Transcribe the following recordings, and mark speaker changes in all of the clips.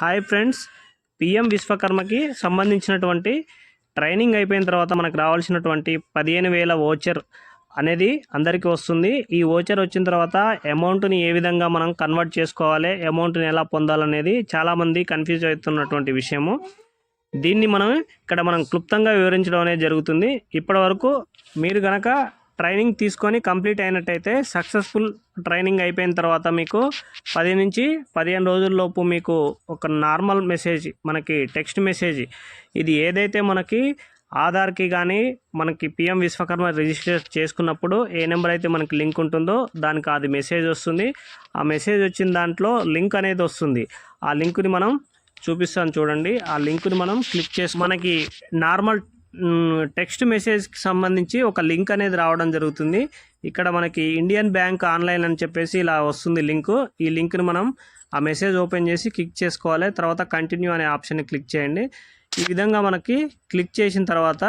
Speaker 1: Hi friends PM విశ్వకర్మకి సంబంధించినటువంటి training అయిపోయిన తర్వాత మనకు రావాల్సినటువంటి పదిహేను వేల ఓచర్ అనేది అందరికీ వస్తుంది. ఈ ఓచర్ వచ్చిన తర్వాత అమౌంట్ని ఏ విధంగా మనం కన్వర్ట్ చేసుకోవాలి అమౌంట్ని ఎలా పొందాలనేది చాలామంది కన్ఫ్యూజ్ అవుతున్నటువంటి విషయము. దీన్ని మనం ఇక్కడ మనం క్లుప్తంగా వివరించడం అనేది జరుగుతుంది. ఇప్పటివరకు మీరు కనుక ట్రైనింగ్ తీసుకొని కంప్లీట్ అయినట్టయితే సక్సెస్ఫుల్ ట్రైనింగ్ అయిపోయిన తర్వాత మీకు పది నుంచి పదిహేను రోజుల్లోపు మీకు ఒక నార్మల్ మెసేజ్ మనకి టెక్స్ట్ మెసేజ్ ఇది ఏదైతే మనకి ఆధార్కి కానీ మనకి పిఎం విశ్వకర్మ రిజిస్టర్ చేసుకున్నప్పుడు ఏ నెంబర్ అయితే మనకి లింక్ ఉంటుందో దానికి అది మెసేజ్ వస్తుంది. ఆ మెసేజ్ వచ్చిన దాంట్లో లింక్ అనేది వస్తుంది. ఆ లింక్ని మనం చూపిస్తాను చూడండి. ఆ లింక్ని మనం క్లిక్ చేసి మనకి నార్మల్ టెక్స్ట్ మెసేజ్కి సంబంధించి ఒక లింక్ అనేది రావడం జరుగుతుంది. ఇక్కడ మనకి ఇండియన్ బ్యాంక్ ఆన్లైన్ అని చెప్పేసి ఇలా వస్తుంది లింక్. ఈ లింక్ని మనం ఆ మెసేజ్ ఓపెన్ చేసి క్లిక్ చేసుకోవాలి. తర్వాత కంటిన్యూ అనే ఆప్షన్ని క్లిక్ చేయండి. ఈ విధంగా మనకి క్లిక్ చేసిన తర్వాత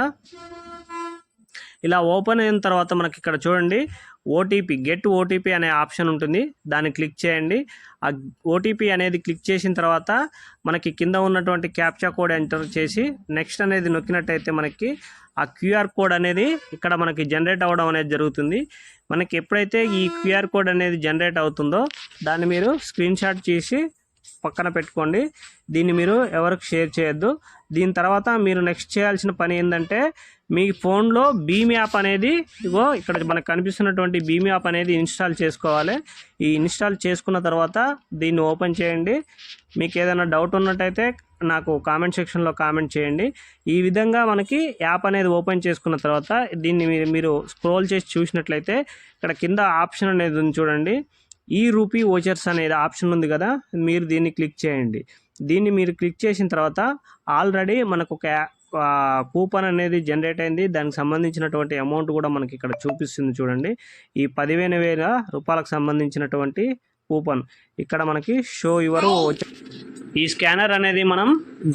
Speaker 1: ఇలా ఓపెన్ అయిన తర్వాత మనకి ఇక్కడ చూడండి. ఓటీపీ గెట్ ఓటీపీ అనే ఆప్షన్ ఉంటుంది. దాన్ని క్లిక్ చేయండి. ఆ ఓటీపీ అనేది క్లిక్ చేసిన తర్వాత మనకి కింద ఉన్నటువంటి క్యాప్చా కోడ్ ఎంటర్ చేసి నెక్స్ట్ అనేది నొక్కినట్టయితే మనకి ఆ క్యూఆర్ కోడ్ అనేది ఇక్కడ మనకి జనరేట్ అవ్వడం అనేది జరుగుతుంది. మనకి ఎప్పుడైతే ఈ క్యూఆర్ కోడ్ అనేది జనరేట్ అవుతుందో దాన్ని మీరు స్క్రీన్ షాట్ చేసి పక్కన పెట్టుకోండి. దీన్ని మీరు ఎవరికి షేర్ చేయొద్దు. దీని తర్వాత మీరు నెక్స్ట్ చేయాల్సిన పని ఏంటంటే మీ ఫోన్లో భీమ్ యాప్ అనేది ఇగో ఇక్కడ మనకు కనిపిస్తున్నటువంటి భీమ్ యాప్ అనేది ఇన్స్టాల్ చేసుకోవాలి. ఈ ఇన్స్టాల్ చేసుకున్న తర్వాత దీన్ని ఓపెన్ చేయండి. మీకు ఏదైనా డౌట్ ఉన్నట్టయితే నాకు కామెంట్ సెక్షన్లో కామెంట్ చేయండి. ఈ విధంగా మనకి యాప్ అనేది ఓపెన్ చేసుకున్న తర్వాత దీన్ని మీరు మీరు స్క్రోల్ చేసి చూసినట్లయితే ఇక్కడ కింద ఆప్షన్ అనేది ఉంది చూడండి. ఈ రూపీ ఓచర్స్ అనేది ఆప్షన్ ఉంది కదా మీరు దీన్ని క్లిక్ చేయండి. దీన్ని మీరు క్లిక్ చేసిన తర్వాత ఆల్రెడీ మనకు ఒక కూపన్ అనేది జనరేట్ అయింది. దానికి సంబంధించినటువంటి అమౌంట్ కూడా మనకి ఇక్కడ చూపిస్తుంది చూడండి. ఈ పదివేల వేల రూపాయలకు సంబంధించినటువంటి కూపన్. ఇక్కడ మనకి షో యువర్ ఈ స్కానర్ అనేది మనం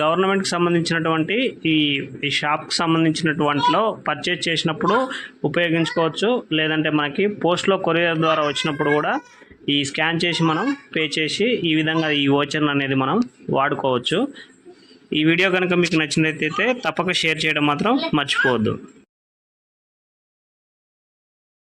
Speaker 1: గవర్నమెంట్కి సంబంధించినటువంటి ఈ ఈ షాప్కి సంబంధించినటువంటిలో పర్చేజ్ చేసినప్పుడు ఉపయోగించుకోవచ్చు. లేదంటే మనకి పోస్ట్లో కొరియర్ ద్వారా వచ్చినప్పుడు కూడా ఈ స్కాన్ చేసి మనం పే చేసి ఈ విధంగా ఈ ఓచర్ అనేది మనం వాడుకోవచ్చు. ఈ వీడియో కనుక మీకు నచ్చినట్లయితే తప్పక షేర్ చేయడం మాత్రం మర్చిపోవద్దు.